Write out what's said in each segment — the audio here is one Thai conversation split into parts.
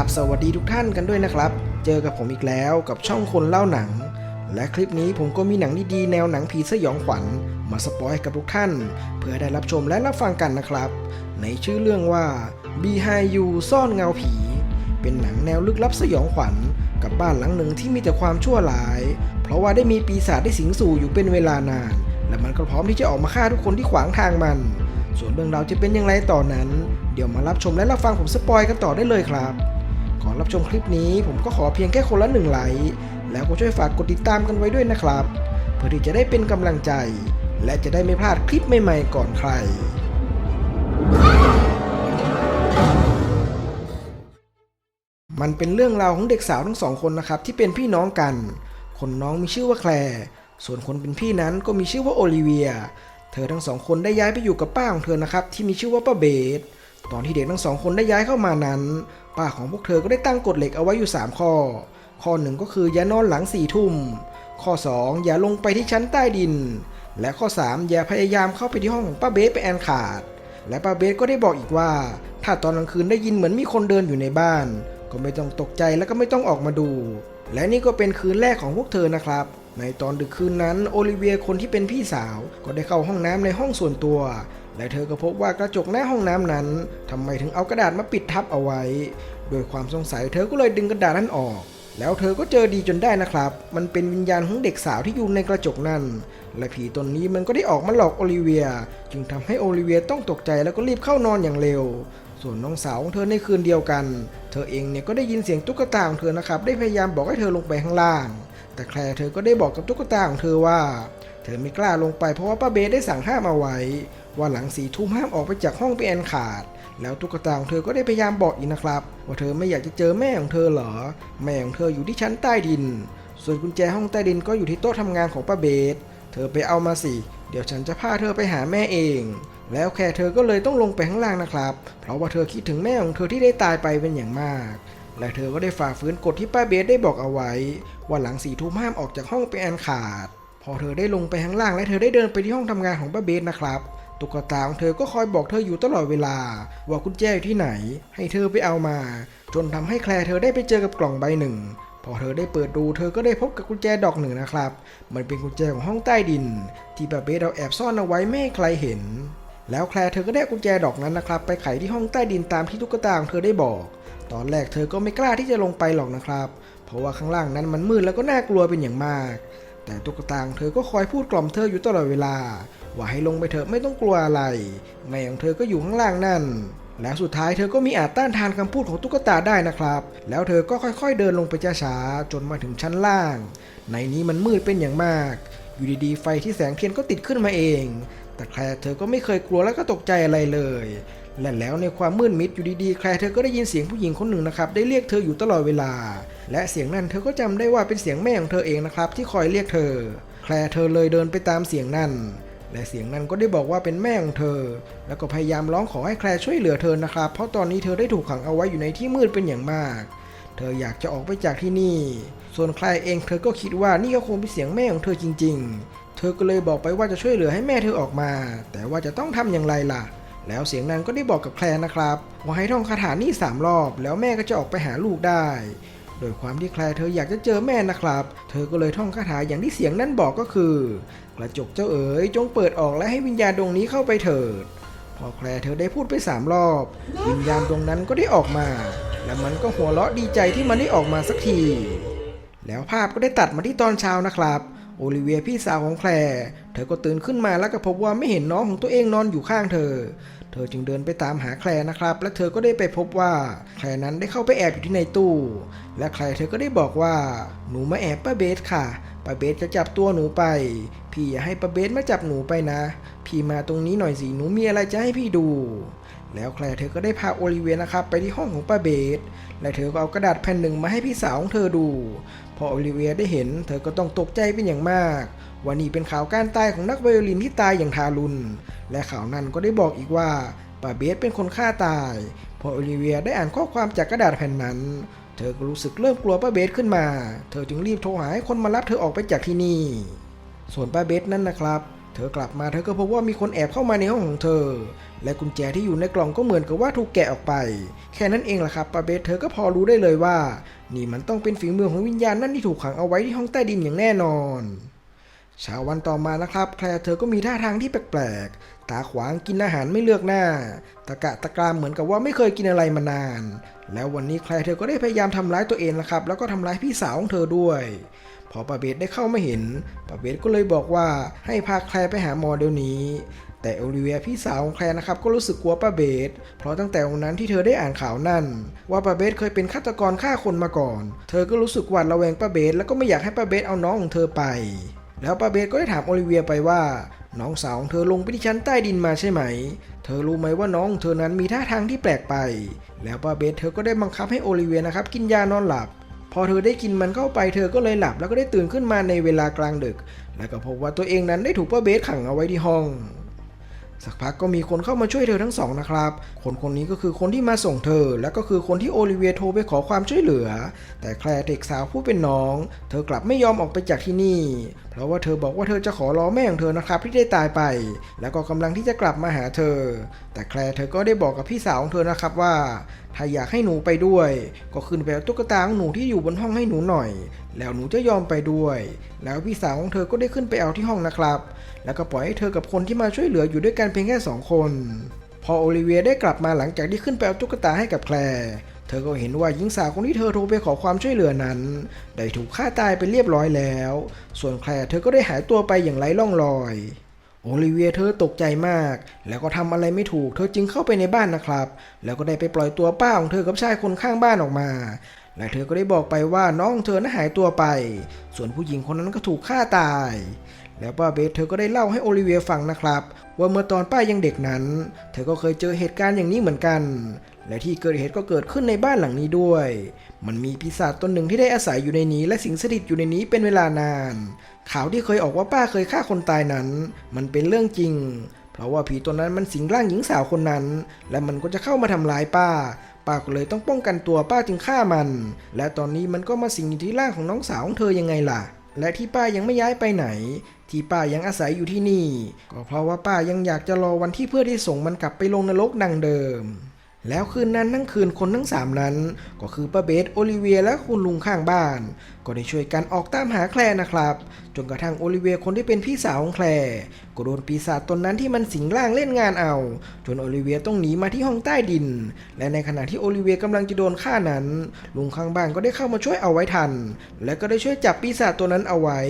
ราบสวัสดีทุกท่านกันด้วยนะครับ เจอกับผมอีกแล้วกับช่องคนเล่าหนัง และคลิปนี้ผมก็มีหนังดีๆแนวหนังผีสยองขวัญมาสปอยกับทุกท่าน เพื่อได้รับชมและรับฟังกันนะครับ ในชื่อเรื่องว่า Behind You ซ่อนเงาผี เป็นหนังแนวลึกลับสยองขวัญกับบ้านหลังหนึ่งที่มีแต่ความชั่วร้าย เพราะว่าได้มีปีศาจได้สิงสู่อยู่เป็นเวลานาน และมันก็พร้อมที่จะออกมาฆ่าทุกคนที่ขวางทางมัน ส่วนเรื่องราวจะเป็นอย่างไรต่อนนั้น เดี๋ยวมารับชมและรับฟังผมสปอยกันต่อได้เลยครับ ก่อนรับชมคลิปนี้ผมก็ขอเพียงแค่คนละหนึ่งไลค์แล้วก็ช่วยฝากกดติดตามกันไว้ด้วยนะครับ เพื่อที่จะได้เป็นกำลังใจ และจะได้ไม่พลาดคลิปใหม่ๆก่อนใครมันเป็นเรื่องราวของเด็กสาวทั้งสองคนนะครับ ที่เป็นพี่น้องกัน คนน้องมีชื่อว่าแคลร์ส่วนคนเป็นพี่นั้นก็มีชื่อว่าโอลิเวีย เธอทั้งสองคนได้ย้ายไปอยู่กับป้าของเธอนะครับ ที่มีชื่อว่าป้าเบสตอนที่เด็กทั้งสองคนได้ย้ายเข้ามานั้น ป้าของพวกเธอก็ได้ตั้งกฎเหล็กเอาไว้อยู่ 3 ข้อ ข้อหนึ่งก็คืออย่านอนหลังสี่ทุ่ม ข้อ 2 อย่าลงไปที่ชั้นใต้ดิน และข้อ 3 อย่าพยายามเข้าไปที่ห้องของป้าเบสไปแอนขาด และป้าเบสก็ได้บอกอีกว่า ถ้าตอนกลางคืนได้ยินเหมือนมีคนเดินอยู่ในบ้าน ก็ไม่ต้องตกใจและก็ไม่ต้องออกมาดู และนี่ก็เป็นคืนแรกของพวกเธอนะครับในตอนดึกคืนนั้นโอลิเวียคนที่เป็นพี่สาวก็ได้เข้าห้องน้ำในห้องส่วนตัวและเธอก็พบว่ากระจกหน้าห้องน้ำนั้นทำไมถึงเอากระดาษมาปิดทับเอาไว้โดยความสงสัยเธอก็เลยดึงกระดาษนั้นออก แล้วเธอก็เจอดีจนได้นะครับ มันเป็นวิญญาณของเด็กสาวที่อยู่ในกระจกนั้นและผีตนนี้มันก็ได้ออกมาหลอกโอลิเวีย จึงทำให้โอลิเวียต้องตกใจแล้วก็รีบเข้านอนอย่างเร็ว ส่วนน้องสาวของเธอในคืนเดียวกัน เธอเองเนี่ยก็ได้ยินเสียงตุ๊กตาของเธอนะครับ ได้พยายามบอกให้เธอลงไปข้างล่าง แต่แคลร์เธอก็ได้บอกกับตุ๊กตาของเธอว่า เธอไม่กล้าลงไปเพราะว่าป้าเบสได้สั่งห้ามเอาไว้ ว่าหลังสีทุ่มห้ามออกไปจากห้องไปแอนขาด แล้วตุ๊กตาของเธอก็ได้พยายามบอกอีกนะครับ ว่าเธอไม่อยากจะเจอแม่ของเธอเหรอ แม่ของเธออยู่ที่ชั้นใต้ดิน ส่วนกุญแจห้องใต้ดินก็อยู่ที่โต๊ะทำงานของป้าเบส เธอไปเอามาสิ เดี๋ยวฉันจะพาเธอไปหาแม่เอง แล้วแค่เธอก็เลยต้องลงไปข้างล่างนะครับ เพราะว่าเธอคิดถึงแม่ของเธอที่ได้ตายไปเป็นอย่างมากและเธอก็ได้ฝ่าฝืนกฎที่ป้าเบสได้บอกเอาไว้ ว่าหลังสี่ทุ่มห้ามออกจากห้องไปแอนขาด พอเธอได้ลงไปข้างล่างและเธอได้เดินไปที่ห้องทำงานของป้าเบสนะครับ ตุ๊กตาของเธอก็คอยบอกเธออยู่ตลอดเวลา ว่ากุญแจอยู่ที่ไหน ให้เธอไปเอามา จนทำให้แคลร์เธอได้ไปเจอกับกล่องใบหนึ่ง พอเธอได้เปิดดูเธอก็ได้พบกับกุญแจดอกหนึ่งนะครับ มันเป็นกุญแจของห้องใต้ดิน ที่ป้าเบสเอาแอบซ่อนเอาไว้ไม่ให้ใครเห็น แล้วแคลร์เธอก็ได้กุญแจดอกนั้นนะครับ ไปไขที่ห้องใต้ดินตามที่ตุ๊กตาของเธอได้บอก ตอนแรกเธอก็ไม่กล้าที่จะลงไปหรอกนะครับ เพราะว่าข้างล่างนั้นมันมืดแล้วก็น่ากลัวเป็นอย่างมาก แต่ตุ๊กตาของเธอก็คอยพูดกล่อมเธออยู่ตลอดเวลา ว่าให้ลงไปเถอะไม่ต้องกลัวอะไร แม่ของเธอก็อยู่ข้างล่างนั่น แล้วสุดท้ายเธอก็มีอาจต้านทานคำพูดของตุ๊กตาได้นะครับ แล้วเธอก็ค่อยๆเดินลงไปช้าๆจนมาถึงชั้นล่าง ในนี้มันมืดเป็นอย่างมาก อยู่ดีๆไฟที่แสงเทียนก็ติดขึ้นมาเอง แต่แคลร์เธอก็ไม่เคยกลัวและก็ตกใจอะไรเลยและแล้วในความมืดมิดอยู่ดีๆแคลร์เธอก็ได้ยินเสียงผู้หญิงคนหนึ่งนะครับได้เรียกเธออยู่ตลอดเวลา และเสียงนั้นเธอก็จำได้ว่าเป็นเสียงแม่ของเธอเองนะครับ ที่คอยเรียกเธอ แคลร์เธอเลยเดินไปตามเสียงนั้นและเสียงนั้นก็ได้บอกว่าเป็นแม่ของเธอ แล้วก็พยายามร้องขอให้แคลร์ช่วยเหลือเธอนะครับ เพราะตอนนี้เธอได้ถูกขังเอาไว้อยู่ในที่มืดเป็นอย่างมาก เธออยากจะออกไปจากที่นี่ ส่วนแคลร์เองเธอก็คิดว่านี่ก็คงเป็นเสียงแม่ของเธอจริง ๆ เธอก็เลยบอกไปว่าจะช่วยเหลือให้แม่เธอออกมา แต่ว่าจะต้องทำอย่างไรล่ะ แล้วเสียงนั้นก็ได้บอกกับแคลร์นะครับว่าให้ท่องคาถานี่สามรอบ แล้วแม่ก็จะออกไปหาลูกได้ โดยความที่แคลร์เธออยากจะเจอแม่นะครับ เธอก็เลยท่องคาถาอย่างที่เสียงนั้นบอกก็คือ กระจกเจ้าเอ๋ยจงเปิดออกและให้วิญญาณดวงนี้เข้าไปเถิด พอแคลร์เธอได้พูดไปสามรอบ วิญญาณดวงนั้นก็ได้ออกมา และมันก็หัวเราะดีใจที่มันได้ออกมาสักที แล้วภาพก็ได้ตัดมาที่ตอนเช้านะครับ โอลิเวียพี่สาวของแคลร์เธอก็ตื่นขึ้นมาแล้วก็พบว่าไม่เห็นน้องของตัวเองนอนอยู่ข้างเธอ เธอจึงเดินไปตามหาแคลร์นะครับ และเธอก็ได้ไปพบว่าแคลร์นั้นได้เข้าไปแอบอยู่ที่ในตู้ และแคลร์เธอก็ได้บอกว่า หนูมาแอบป้าเบสค่ะป้าเบสจะจับตัวหนูไป พี่อย่าให้ป้าเบสมาจับหนูไปนะ พี่มาตรงนี้หน่อยสิหนูมีอะไรจะให้พี่ดู แล้วแคลร์เธอก็ได้พาโอลิเวียนะครับไปที่ห้องของป้าเบสและเธอก็เอากระดาษแผ่นหนึ่งมาให้พี่สาวของเธอดู พอโอลิเวียได้เห็น เธอก็ต้องตกใจเป็นอย่างมากว่านี่เป็นข่าวการตายของนักไวโอลินที่ตายอย่างทารุณ และข่าวนั้นก็ได้บอกอีกว่าป้าเบสเป็นคนฆ่าตาย พอโอลิเวียได้อ่านข้อความจากกระดาษแผ่นนั้น เธอก็รู้สึกเริ่มกลัวป้าเบสขึ้นมา เธอจึงรีบโทรหาให้คนมารับเธอออกไปจากที่นี่ ส่วนป้าเบสนั้นนะครับ เธอกลับมาเธอก็พบว่ามีคนแอบเข้ามาในห้องของเธอ และกุญแจที่อยู่ในกล่องก็เหมือนกับว่าถูกแกะออกไป แค่นั้นเองล่ะครับปาเบสเธอก็พอรู้ได้เลยว่า นี่มันต้องเป็นฝีมือของวิญญาณนั่นที่ถูกขังเอาไว้ที่ห้องใต้ดินอย่างแน่นอน เช้าวันต่อมานะครับ แคลร์เธอก็มีท่าทางที่แปลกๆ ตาขวางกินอาหารไม่เลือกหน้า ตะกะตะกรามเหมือนกับว่าไม่เคยกินอะไรมานาน แล้ววันนี้แคลร์เธอก็ได้พยายามทำร้ายตัวเองนะครับ แล้วก็ทำร้ายพี่สาวของเธอด้วย พอปาเบสได้เข้ามาเห็นปาเบสก็เลยบอกว่าให้พาแคลร์ไปหาหมอเดี๋ยวนี้ แต่โอลิเวียพี่สาวของแคลร์นะครับก็รู้สึกกลัวป้าเบส เพราะตั้งแต่วันนั้นที่เธอได้อ่านข่าวนั่น ว่าป้าเบสเคยเป็นฆาตกรฆ่าคนมาก่อน เธอก็รู้สึกหวาดระแวงป้าเบสแล้วก็ไม่อยากให้ป้าเบสเอาน้องของเธอไป แล้วป้าเบสก็ได้ถามโอลิเวียไปว่า น้องสาวของเธอลงไปที่ชั้นใต้ดินมาใช่ไหม เธอรู้ไหมว่าน้องเธอนั้นมีท่าทางที่แปลกไป แล้วป้าเบสเธอก็ได้บังคับให้โอลิเวียนะครับ กินยานอนหลับ พอเธอได้กินมันเข้าไปเธอก็เลยหลับแล้วก็ได้ตื่นขึ้นมาในเวลากลางดึก แล้วก็พบว่าตัวเองนั้นได้ถูกป้าเบสขังเอาไว้ที่ห้อง สักพักก็มีคนเข้ามาช่วยเธอทั้งสองนะครับ คนคนนี้ก็คือคนที่มาส่งเธอ และก็คือคนที่โอลิเวียโทรไปขอความช่วยเหลือ แต่แคลร์เด็กสาวผู้เป็นน้อง เธอกลับไม่ยอมออกไปจากที่นี่ เพราะว่าเธอบอกว่าเธอจะขอรอแม่ของเธอนะครับที่ได้ตายไป แล้วก็กำลังที่จะกลับมาหาเธอ แต่แคลร์เธอก็ได้บอกกับพี่สาวของเธอนะครับว่า ถ้าอยากให้หนูไปด้วย ก็ขึ้นไปเอาตุ๊กตาของหนูที่อยู่บนห้องให้หนูหน่อย แล้วหนูจะยอมไปด้วย แล้วพี่สาวของเธอก็ได้ขึ้นไปเอาที่ห้องนะครับ แล้วก็ปล่อยให้เธอกับคนที่มาช่วยเหลืออยู่ด้วยกันเพียงแค่สองคน พอโอลิเวียได้กลับมาหลังจากที่ขึ้นไปเอาตุ๊กตาให้กับแคลร์เธอก็เห็นว่าหญิงสาวคนที่เธอโทรไปขอความช่วยเหลือนั้น ได้ถูกฆ่าตายไปเรียบร้อยแล้ว ส่วนแคลร์เธอก็ได้หายตัวไปอย่างไร้ร่องรอยโอลิเวียเธอตกใจมาก แล้วก็ทำอะไรไม่ถูก เธอจึงเข้าไปในบ้านนะครับ แล้วก็ได้ไปปล่อยตัวป้าของเธอกับชายคนข้างบ้านออกมา และเธอก็ได้บอกไปว่าน้องของเธอนั้นหายตัวไป ส่วนผู้หญิงคนนั้นก็ถูกฆ่าตาย แล้วป้าเบสเธอก็ได้เล่าให้โอลิเวียฟังนะครับ ว่าเมื่อตอนป้ายังเด็กนั้น เธอก็เคยเจอเหตุการณ์อย่างนี้เหมือนกัน และที่เกิดเหตุก็เกิดขึ้นในบ้านหลังนี้ด้วย มันมีปีศาจตนหนึ่งที่ได้อาศัยอยู่ในนี้ และสิงสถิตอยู่ในนี้เป็นเวลานาน ข่าวที่เคยออกว่าป้าเคยฆ่าคนตายนั้น มันเป็นเรื่องจริง เพราะว่าผีตัวนั้นมันสิงร่างหญิงสาวคนนั้น และมันก็จะเข้ามาทำร้ายป้า ป้าก็เลยต้องป้องกันตัวป้าจึงฆ่ามัน และตอนนี้มันก็มาสิงอยู่ที่ร่างของน้องสาวของเธอยังไงล่ะ และที่ป้ายังไม่ย้ายไปไหน ที่ป้ายังอาศัยอยู่ที่นี่ ก็เพราะว่าป้ายังอยากจะรอวันที่เพื่อที่ส่งมันกลับไปลงนรกดังเดิม แล้วคืนนั้นทั้งคืนคนทั้งสามนั้น ก็คือป้าเบสโอลิเวียและคุณลุงข้างบ้าน ก็ได้ช่วยกันออกตามหาแคลร์นะครับ จนกระทั่งโอลิเวียคนที่เป็นพี่สาวของแคลร์ก็โดนปีศาจตนนั้นที่มันสิงร่างเล่นงานเอา จนโอลิเวียต้องหนีมาที่ห้องใต้ดิน และในขณะที่โอลิเวียกำลังจะโดนฆ่านั้น ลุงข้างบ้านก็ได้เข้ามาช่วยเอาไว้ทัน และก็ได้ช่วยจับปีศาจตัวนั้นเอาไว้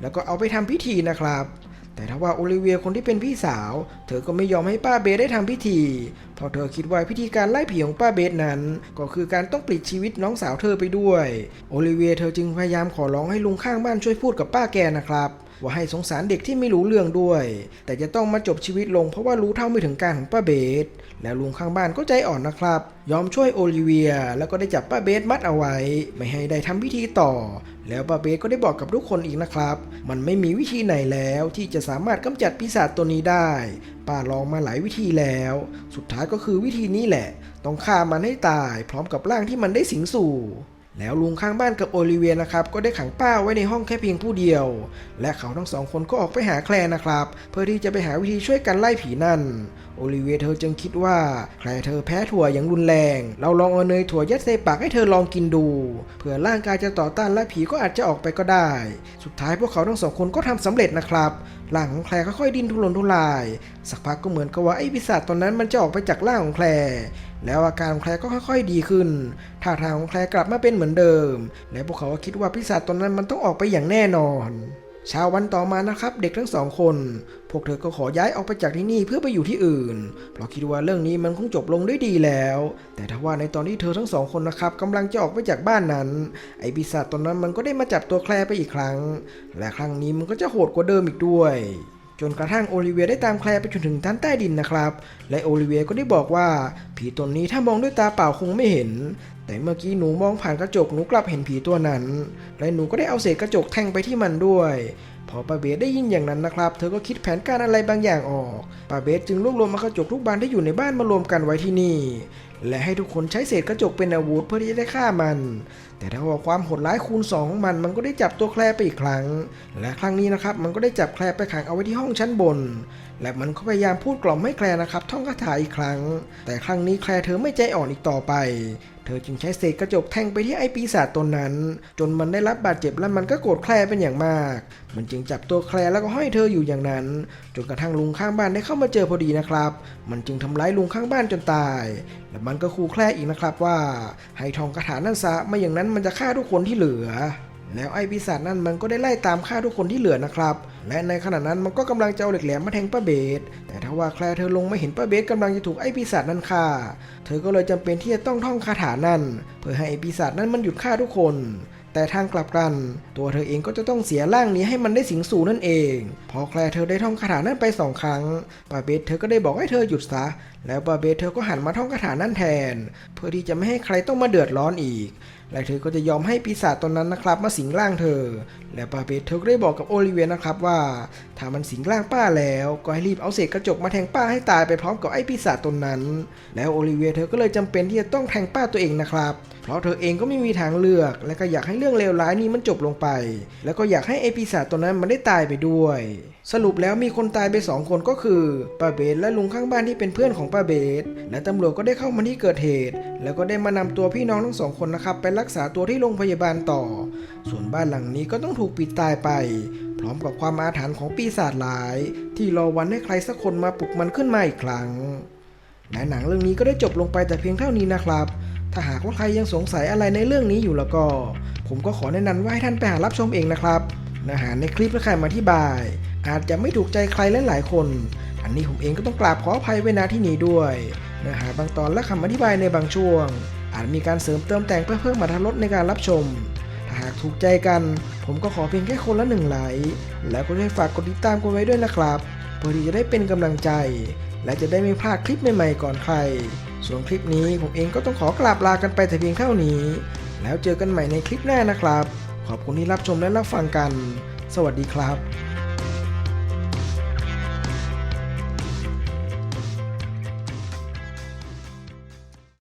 แล้วก็เอาไปทำพิธีนะครับ แต่ถ้าว่าโอลิเวียคนที่เป็นพี่สาว เธอก็ไม่ยอมให้ป้าเบสได้ทำพิธี เพราะเธอคิดว่าพิธีการไล่ผีของป้าเบสนั้น ก็คือการต้องปลิดชีวิตน้องสาวเธอไปด้วย โอลิเวียเธอจึงพยายามขอร้องให้ลุงข้างบ้านช่วยพูดกับป้าแกนะครับ ว่าให้สงสารเด็กที่ไม่รู้เรื่องด้วย แต่จะต้องมาจบชีวิตลงเพราะว่ารู้เท่าไม่ถึงการของป้าเบส แล้วลุงข้างบ้านก็ใจอ่อนนะครับ ยอมช่วยโอลิเวีย แล้วก็ได้จับป้าเบสมัดเอาไว้ ไม่ให้ได้ทำพิธีต่อ แล้วป้าเบสก็ได้บอกกับทุกคนอีกนะครับ มันไม่มีวิธีไหนแล้วที่จะสามารถกำจัดปีศาจตัวนี้ได้ ป้าลองมาหลายวิธีแล้ว สุดท้ายก็คือวิธีนี้แหละ ต้องฆ่ามันให้ตาย พร้อมกับร่างที่มันได้สิงสู่ แล้วลุงข้างบ้านกับโอลิเวียนะครับก็ได้ขังป้าไว้ในห้องแค่เพียงผู้เดียว และเขาทั้งสองคนก็ออกไปหาแคลร์นะครับ เพื่อที่จะไปหาวิธีช่วยกันไล่ผีนั่น โอลิเวียเธอจึงคิดว่าแคลร์เธอแพ้ถั่วอย่างรุนแรง เราลองเอาเนยถั่วยัดใส่ปากให้เธอลองกินดูเผื่อร่างกายจะต่อต้านและผีก็อาจจะออกไปก็ได้ สุดท้ายพวกเขาทั้งสองคนก็ทำสำเร็จนะครับร่างของแคลร์ค่อยๆดิ้นทุรนทุราย สักพักก็เหมือนกับว่าไอ้ปีศาจตอนนั้นมันจะออกไปจากร่างของแคลร์ แล้วอาการของแคลร์ก็ค่อยๆดีขึ้นท่าทางของแคลร์กลับมาเป็นเหมือนเดิม และพวกเขาก็คิดว่าปีศาจตนนั้นมันต้องออกไปอย่างแน่นอนเช้าวันต่อมานะครับ เด็กทั้งสองคน พวกเธอก็ขอย้ายออกไปจากที่นี่เพื่อไปอยู่ที่อื่น เพราะคิดว่าเรื่องนี้มันคงจบลงด้วยดีแล้ว แต่ถ้าว่าในตอนที่เธอทั้งสองคนนะครับกำลังจะออกไปจากบ้านนั้น ไอ้ปีศาจตนนั้นมันก็ได้มาจับตัวแคลร์ไปอีกครั้ง และครั้งนี้มันก็จะโหดกว่าเดิมอีกด้วย จนกระทั่งโอลิเวียได้ตามแคลร์ไปจนถึงชั้นใต้ดินนะครับ และโอลิเวียก็ได้บอกว่า ผีตนนี้ถ้ามองด้วยตาเปล่าคงไม่เห็น แต่เมื่อกี้หนูมองผ่านกระจกหนูกลับเห็นผีตัวนั้น และหนูก็ได้เอาเศษกระจกแทงไปที่มันด้วยพอป้าเบสได้ยินอย่างนั้นนะครับ เธอก็คิดแผนการอะไรบางอย่างออกป้าเบสจึงรวบรวมมากระจกทุกบานที่อยู่ในบ้านมารวมกันไว้ที่นี่ และให้ทุกคนใช้เศษกระจกเป็นอาวุธเพื่อที่จะได้ฆ่ามัน แต่ถ้าว่าความโหดร้ายคูณสองของมันมันก็ได้จับตัวแคลร์ไปอีกครั้ง และครั้งนี้นะครับมันก็ได้จับแคลร์ไปขังเอาไว้ที่ห้องชั้นบน และมันก็พยายามพูดกล่อมให้แคลนะครับท่องคาถาอีกครั้ง แต่ครั้งนี้แคลเธอไม่ใจอ่อนอีกต่อไป เธอจึงใช้เศษกระจกแทงไปที่ไอ้ปีศาจตนนั้น จนมันได้รับบาดเจ็บและมันก็โกรธแคลเป็นอย่างมาก มันจึงจับตัวแคลแล้วก็ห้อยเธออยู่อย่างนั้น จนกระทั่งลุงข้างบ้านได้เข้ามาเจอพอดีนะครับ มันจึงทำร้ายลุงข้างบ้านจนตาย และมันก็ขู่แคลอีกนะครับว่าให้ทองคาถานั่นซะไม่อย่างนั้นมันจะฆ่าทุกคนที่เหลือ แล้วไอ้ปีศาจนั่นมันก็ได้ไล่ตามฆ่าทุกคนที่เหลือนะครับ และในขณะนั้นมันก็กำลังจะเอาเหล็กแหลมมาแทงป้าเบส แต่ถ้าว่าแคลร์เธอลงมาเห็นป้าเบสกำลังจะถูกไอ้ปีศาจนั่นฆ่า เธอก็เลยจำเป็นที่จะต้องท่องคาถานั่น เพื่อให้ไอ้ปีศาจนั้นมันหยุดฆ่าทุกคน แต่ทางกลับกัน ตัวเธอเองก็จะต้องเสียร่างนี้ให้มันได้สิงสู่นั่นเอง พอแคลร์เธอได้ท่องคาถานั้นไปสองครั้งป้าเบสเธอก็ได้บอกให้เธอหยุดซะ แล้วป้าเบสเธอก็หันมาท่องคาถานั่นแทน เพื่อที่จะไม่ให้ใครต้องมาเดือดร้อนอีก และเธอก็จะยอมให้ปีศาจตนนั้นนะครับมาสิงร่างเธอ และป้าเบสเธอก็ได้บอกกับโอลิเวียนะครับว่าถ้ามันสิงร่างป้าแล้วก็ให้รีบเอาเศษกระจกมาแทงป้าให้ตายไปพร้อมกับไอ้ปีศาจตนนั้น แล้วโอลิเวียเธอก็เลยจำเป็นที่จะต้องแทงป้าตัวเองนะครับ เพราะเธอเองก็ไม่มีทางเลือก และก็อยากให้เรื่องเลวร้ายนี้มันจบลงไป แล้วก็อยากให้ไอ้ปีศาจตัวนั้นมันได้ตายไปด้วย สรุปแล้วมีคนตายไปสองคนก็คือป้าเบสและลุงข้างบ้านที่เป็นเพื่อนของป้าเบสและตำรวจก็ได้เข้ามาที่เกิดเหตุ แล้วก็ได้มานำตัวพี่น้องทั้งสองคนนะครับไปรักษาตัวที่โรงพยาบาลต่อ ส่วนบ้านหลังนี้ก็ต้องถูกปิดตายไป พร้อมกับความอาถรรพ์ของปีศาจร้าย ที่รอวันให้ใครสักคนมาปลุกมันขึ้นมาอีกครั้งและหนังเรื่องนี้ก็ได้จบลงไปแต่เพียงเท่านี้นะครับ ถ้าหากว่าใครยังสงสัยอะไรในเรื่องนี้อยู่แล้วก็ ผมก็ขอแนะนำว่าให้ท่านไปหารับชมเองนะครับเนื้อหาในคลิปและคำอธิบาย อาจจะไม่ถูกใจใครหลายๆคน อันนี้ผมเองก็ต้องกราบขออภัยไว้ณที่นี้ด้วยเนื้อหาบางตอนและคำอธิบายในบางช่วง อาจมีการเสริมเติมแต่งเพื่อเพิ่มมาตรรสในการรับชม ถ้าหากถูกใจกัน ผมก็ขอเพียงแค่คนละหนึ่งไลค์แล้วก็ช่วยฝากกดติดตามกันไว้ด้วยนะครับเพื่อที่จะได้เป็นกำลังใจ และจะได้ไม่พลาดคลิปใหม่ๆก่อนใคร ส่วนคลิปนี้ผมเองก็ต้องขอกราบลากันไปแต่เพียงเท่านี้ แล้วเจอกันใหม่ในคลิปหน้านะครับ ขอบคุณที่รับชมและรับฟังกัน สวัสดีครับ